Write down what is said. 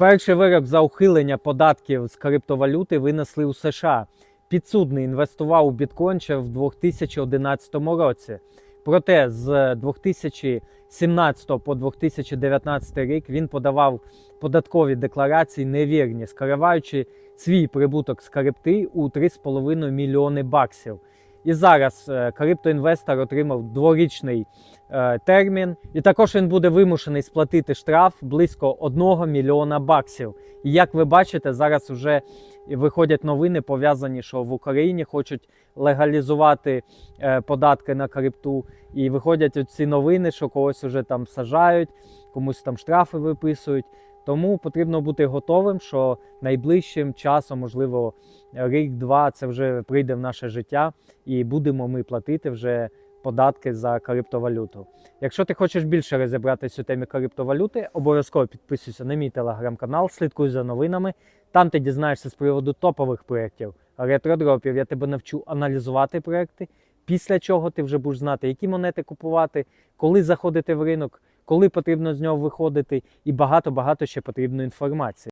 Перший вирок за ухилення податків з криптовалюти винесли у США. Підсудний інвестував у біткоін ще в 2011 році. Проте з 2017 по 2019 рік він подавав податкові декларації невірні, скриваючи свій прибуток з крипти у 3,5 мільйони баксів. І зараз е, криптоінвестор отримав дворічний е, термін, і також він буде вимушений сплатити штраф близько 1 мільйона баксів. І як ви бачите, зараз вже виходять новини пов'язані, що в Україні хочуть легалізувати е, податки на крипту. І виходять ці новини, що когось вже там сажають, комусь там штрафи виписують. Тому потрібно бути готовим, що найближчим часом, можливо, рік-два, це вже прийде в наше життя, і будемо ми платити вже податки за криптовалюту. Якщо ти хочеш більше розібратися у темі криптовалюти, обов'язково підписуйся на мій телеграм-канал, слідкуй за новинами. Там ти дізнаєшся з приводу топових проєктів, ретродропів. Я тебе навчу аналізувати проєкти. Після чого ти вже будеш знати, які монети купувати, коли заходити в ринок, коли потрібно з нього виходити, і багато-багато ще потрібно інформації.